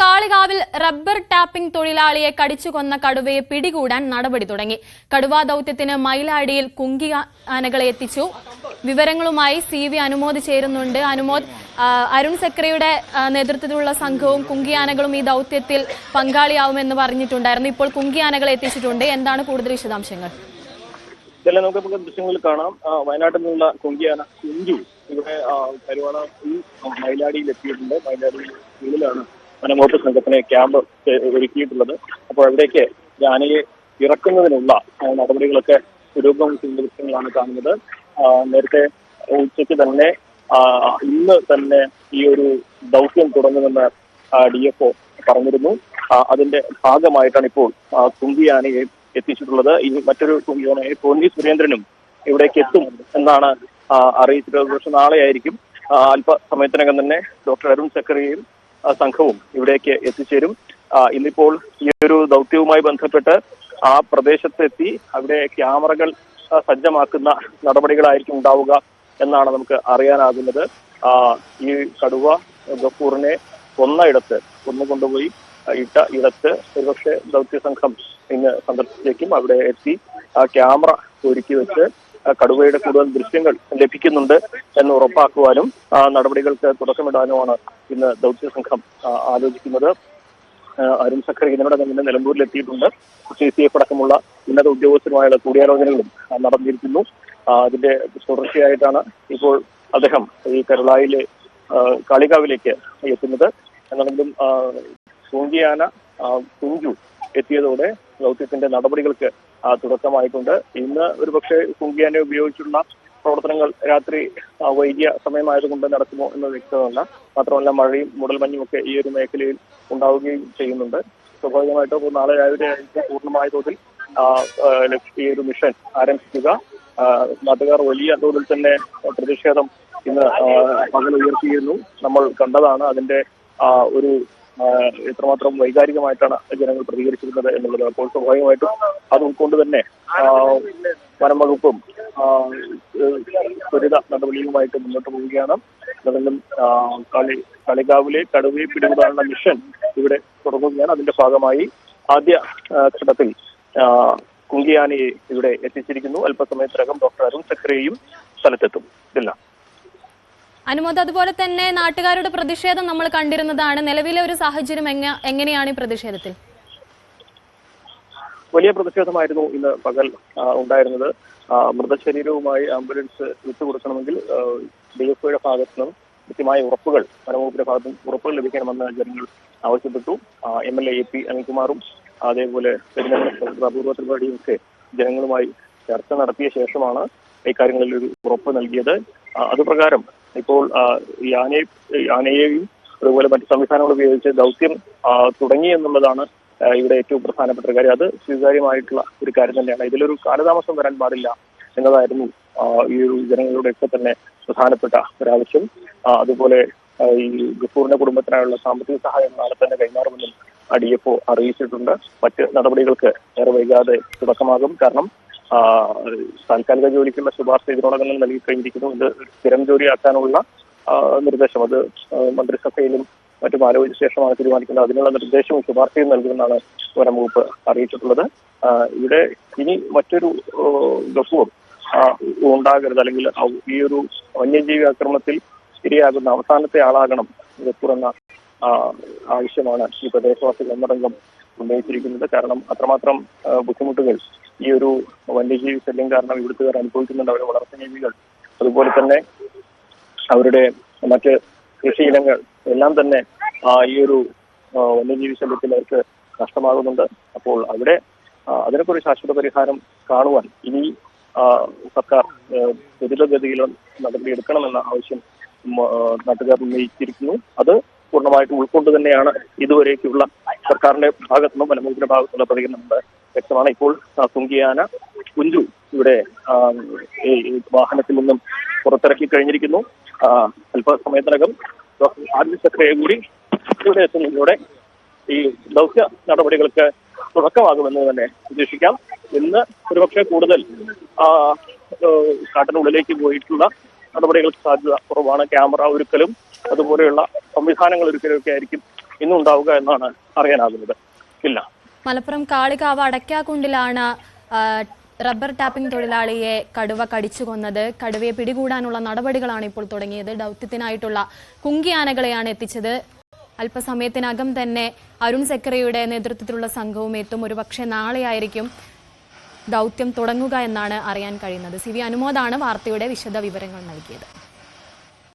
കാളികാവിൽ rubber tapping തൊഴിലാളിയെ കടിച്ചുകൊന്ന കടുവയെ പിടികൂടാൻ നടപടി തുടങ്ങി. കടുവാ ദൌത്യത്തിന് മയിലാടിയിൽ കുങ്കി ആനകളെ എത്തിച്ചു. വിവരങ്ങളുമായി സി വി അനുമോദ് ചേരുന്നുണ്ട്. അനുമോദ് അരുൺ സെക്രയുടെ നേതൃത്വത്തിലുള്ള സംഘവും കുങ്കിയാനകളും ഈ ദൌത്യത്തിൽ പങ്കാളിയാവുമെന്ന് പറഞ്ഞിട്ടുണ്ടായിരുന്നു. ഇപ്പോൾ കുങ്കിയാനകളെ എത്തിച്ചിട്ടുണ്ട്. എന്താണ് കൂടുതൽ വിശദാംശങ്ങൾ? ഇതെല്ലാം നമുക്ക് ദൃശ്യങ്ങളിൽ കാണാം. വയനാട്ടിൽ നിന്നുള്ള കുങ്കിയാന കുഞ്ചു ഇവിടെ ഈ മയിലാടിയിൽ എത്തിയിട്ടുണ്ട്. മയിലാടിയിൽ ഉള്ളിലാണ് വനംവകുപ്പ് സംഘത്തിന് ക്യാമ്പ് ഒരുക്കിയിട്ടുള്ളത്. അപ്പോൾ അവിടേക്ക് ആനയെ ഇറക്കുന്നതിനുള്ള നടപടികളൊക്കെ പുരോഗമിക്കുന്ന ദൃശ്യങ്ങളാണ് കാണുന്നത്. നേരത്തെ ഉച്ചയ്ക്ക് തന്നെ ഇന്ന് തന്നെ ഈ ഒരു ദൗത്യം തുടങ്ങുമെന്ന് ഡി എഫ് ഒ പറഞ്ഞിരുന്നു. അതിന്റെ ഭാഗമായിട്ടാണ് ഇപ്പോൾ ആ, ആനയെ എത്തിച്ചിട്ടുള്ളത്. ഈ മറ്റൊരു കുങ്കിയാനയെ പൊന്നി സുരേന്ദ്രനും ഇവിടേക്ക് എത്തും എന്നാണ് അറിയിച്ചിട്ടുള്ളത്. പക്ഷെ നാളെ ആയിരിക്കും ആ, അല്പസമയത്തിനകം തന്നെ ഡോക്ടർ അരുൺ സക്കറിയയും ആ, സംഘവും ഇവിടേക്ക് എത്തിച്ചേരും. ഇന്നിപ്പോൾ ഈ ഒരു ദൗത്യവുമായി ബന്ധപ്പെട്ട് ആ പ്രദേശത്തെത്തി അവിടെ ക്യാമറകൾ സജ്ജമാക്കുന്ന നടപടികളായിരിക്കും ഉണ്ടാവുക എന്നാണ് നമുക്ക് അറിയാനാകുന്നത്. ഈ കടുവ ഗഫൂറിനെ കൊന്നയിടത്ത് കൊന്നു കൊണ്ടുപോയി ഇട്ട ഇടത്ത് ഒരുപക്ഷെ ദൗത്യ സംഘം ഇന്ന് സന്ദർശിച്ചേക്കും. അവിടെ എത്തി ആ ക്യാമറ ഒരുക്കി വെച്ച് കടുവയുടെ കൂടുതൽ ദൃശ്യങ്ങൾ ലഭിക്കുന്നുണ്ട് എന്ന് ഉറപ്പാക്കുവാനും നടപടികൾക്ക് തുടക്കമിടാനുമാണ് ഇന്ന് ദൗത്യ സംഘം ആലോചിക്കുന്നത്. അരുൺ സഖർ ഇതിനോടകം തന്നെ നിലമ്പൂരിൽ എത്തിയിട്ടുണ്ട് സി സി എഫ് അടക്കമുള്ള ഉന്നത ഉദ്യോഗസ്ഥരുമായുള്ള കൂടിയാലോചനകളും നടന്നിരിക്കുന്നു. അതിന്റെ തുടർച്ചയായിട്ടാണ് ഇപ്പോൾ അദ്ദേഹം ഈ കരുളായിലെ കാളികാവിലേക്ക് എത്തുന്നത്. എന്നാണെങ്കിലും സൂങ്കിയാന ആ, കുഞ്ചു എത്തിയതോടെ ദൗത്യത്തിന്റെ നടപടികൾക്ക് തുടക്കമായിട്ടുണ്ട്. ഇന്ന് ഒരു പക്ഷേ കുങ്കിയാനെ ഉപയോഗിച്ചുള്ള പ്രവർത്തനങ്ങൾ രാത്രി വൈകിയ സമയമായതുകൊണ്ട് നടക്കുമോ എന്ന് വ്യക്തമല്ല മാത്രമല്ല മഴയും മൂടൽമഞ്ഞും ഒക്കെ ഈ ഒരു മേഖലയിൽ ഉണ്ടാവുകയും ചെയ്യുന്നുണ്ട്. സ്വാഭാവികമായിട്ടും നാളെ രാവിലെ പൂർണമായ തോതിൽ ഈ ഒരു മിഷൻ ആരംഭിക്കുക. നാട്ടുകാർ വലിയ തോതിൽ തന്നെ പ്രതിഷേധം ഇന്ന് പകൽ ഉയർത്തിയിരുന്നു. നമ്മൾ കണ്ടതാണ് അതിന്റെ ഒരു എത്രമാത്രം വൈകാരികമായിട്ടാണ് ജനങ്ങൾ പ്രതികരിച്ചിരുന്നത് എന്നുള്ളത് അപ്പോൾ സ്വാഭാവികമായിട്ടും അത് ഉൾക്കൊണ്ട് തന്നെ വനം വകുപ്പും ത്വരിത നടപടിയുമായിട്ട് മുന്നോട്ട് പോവുകയാണ്. അതെല്ലാം കളി കളികാവിലെ കടുവയെ പിടികൂടാനുള്ള മിഷൻ ഇവിടെ തുടങ്ങുകയാണ്. അതിന്റെ ഭാഗമായി ആദ്യ ഘട്ടത്തിൽ കുങ്കിയാനയെ ഇവിടെ എത്തിച്ചിരിക്കുന്നു. അല്പസമയത്തിനകം ഡോക്ടർ അരുൺ സക്രയും സ്ഥലത്തെത്തും. ഇല്ല അനുമോദ് അതുപോലെ തന്നെ നാട്ടുകാരുടെ പ്രതിഷേധം നമ്മൾ കണ്ടിരുന്നതാണ്. നിലവിലെ ഒരു സാഹചര്യം എങ്ങ- എങ്ങനെയാണ് ഈ പ്രതിഷേധത്തിൽ? വലിയ പ്രതിഷേധമായിരുന്നു ഇന്ന് പകൽ ഉണ്ടായിരുന്നത്. മൃതശരീരവുമായി ആംബുലൻസ് വിട്ടുകൊടുക്കണമെങ്കിൽ ഒയുടെ ഭാഗത്തു നിന്നും കൃത്യമായ ഉറപ്പുകൾ വനംവകുപ്പിന്റെ ഭാഗത്തും ഉറപ്പുകൾ ലഭിക്കണമെന്ന് ജനങ്ങൾ ആവശ്യപ്പെട്ടു. M L A A P അനിൽകുമാറും അതേപോലെ അപൂർവ ത്രിപാഠിയും ഒക്കെ ജനങ്ങളുമായി ചർച്ച നടത്തിയ ശേഷമാണ് ഇക്കാര്യങ്ങളിൽ ഒരു ഉറപ്പ് നൽകിയത്. അതുപ്രകാരം ഇപ്പോൾ യാനയെ യാനയെയും അതുപോലെ മറ്റ് സംവിധാനങ്ങൾ ഉപയോഗിച്ച് ദൗത്യം തുടങ്ങി എന്നുള്ളതാണ് ഇവിടെ ഏറ്റവും പ്രധാനപ്പെട്ട കാര്യം. അത് സ്വീകാര്യമായിട്ടുള്ള ഒരു കാര്യം തന്നെയാണ്. ഇതിലൊരു കാലതാമസം വരാൻ പാടില്ല എന്നതായിരുന്നു ഈ ഒരു ജനങ്ങളുടെ ഒക്കെ തന്നെ പ്രധാനപ്പെട്ട ഒരാവശ്യം അതുപോലെ ഈ ഗഫൂറിന്റെ കുടുംബത്തിനായുള്ള സാമ്പത്തിക സഹായം നാളെ തന്നെ കൈമാറുമെന്നും ഒ അറിയിച്ചിട്ടുണ്ട്. മറ്റ് നടപടികൾക്ക് ഏറെ വൈകാതെ തുടക്കമാകും. കാരണം താൽക്കാലിക ജോലിക്കുള്ള ശുപാർശ ഇതിനോടകം തന്നെ നൽകി കഴിഞ്ഞിരിക്കുന്നു ഇത് സ്ഥിരം ജോലിയാക്കാനുള്ള നിർദ്ദേശം. അത് മന്ത്രിസഭയിലും മറ്റും ആലോചിച്ച ശേഷമാണ് തീരുമാനിക്കുന്നത്. അതിനുള്ള നിർദ്ദേശവും ശുപാർശയും നൽകുമെന്നാണ് വനം വകുപ്പ് അറിയിച്ചിട്ടുള്ളത്. ഇവിടെ ഇനി മറ്റൊരു ഗസവും ഉണ്ടാകരുത്. അല്ലെങ്കിൽ ഈ ഒരു വന്യജീവി ആക്രമണത്തിൽ ഇരയാകുന്ന അവസാനത്തെ ആളാകണം ഗഫൂർ ആവശ്യമാണ് ഈ പ്രദേശവാസികൾ ഒന്നടങ്കം ഉന്നയിച്ചിരിക്കുന്നത്. കാരണം അത്രമാത്രം ബുദ്ധിമുട്ടുകൾ ഈ ഒരു വന്യജീവി ശല്യം കാരണം ഇവിടുത്തുകാർ അനുഭവിക്കുന്നുണ്ട് അവരുടെ വളർത്തുജീവികൾ അതുപോലെ തന്നെ അവരുടെ മറ്റ് കൃഷിയിനങ്ങൾ എല്ലാം തന്നെ ആ, ഈ ഒരു വന്യജീവി ശല്യത്തിൽ അവർക്ക് നഷ്ടമാകുന്നുണ്ട്. അപ്പോൾ അവിടെ അതിനൊക്കെ ഒരു ശാശ്വത പരിഹാരം കാണുവാൻ ഇനി സർക്കാർ ആ, ത്വരിതഗതിയിൽ നടപടിയെടുക്കണമെന്ന ആവശ്യം നാട്ടുകാർ ഉന്നയിച്ചിരിക്കുന്നു. അത് പൂർണമായിട്ടും ഉൾക്കൊണ്ട് തന്നെയാണ് ഇതുവരേക്കുള്ള സർക്കാരിന്റെ ഭാഗത്തുനിന്നും വനംവകുപ്പിന്റെ ഭാഗത്തുനിന്നുള്ള പ്രതികരണം. വ്യക്തമാണ്. ഇപ്പോൾ സുങ്കിയാന കുഞ്ചു ഇവിടെ വാഹനത്തിൽ നിന്നും പുറത്തിറക്കി കഴിഞ്ഞിരിക്കുന്നു. അല്പസമയത്തിനകം ആദ്യ സെക്രട്ടറിയെ കൂടി ഇവിടെ എത്തുന്നതിലൂടെ ഈ ദൗത്യ നടപടികൾക്ക് തുടക്കമാകുമെന്ന് തന്നെ പ്രതീക്ഷിക്കാം. ഇന്ന് ഒരുപക്ഷെ കൂടുതൽ കാട്ടിനുള്ളിലേക്ക് പോയിട്ടുള്ള നടപടികൾക്ക് സാധ്യത കുറവാണ്. ക്യാമറ ഒരുക്കലും അതുപോലെയുള്ള സംവിധാനങ്ങൾ ഒരുക്കലും ഒക്കെ ആയിരിക്കും ഇന്നുണ്ടാവുക എന്നാണ് അറിയാനാകുന്നത്. ഇല്ല. മലപ്പുറം കാളികാവ് അടയ്ക്കാക്കുണ്ടിലാണ് റബ്ബർ ടാപ്പിംഗ് തൊഴിലാളിയെ കടുവ കടിച്ചു കൊന്നത്. കടുവയെ പിടികൂടാനുള്ള നടപടികളാണ് ഇപ്പോൾ തുടങ്ങിയത്. ദൗത്യത്തിനായിട്ടുള്ള കുങ്കിയാനകളെയാണ് എത്തിച്ചത്. അല്പസമയത്തിനകം തന്നെ അരുൺ സെക്രയുടെ നേതൃത്വത്തിലുള്ള സംഘവും എത്തും. ഒരുപക്ഷെ നാളെയായിരിക്കും ദൗത്യം തുടങ്ങുക എന്നാണ് അറിയാൻ കഴിയുന്നത്. സി വി അനുമോദാണ് വാർത്തയുടെ വിശദ വിവരങ്ങൾ നൽകിയത്.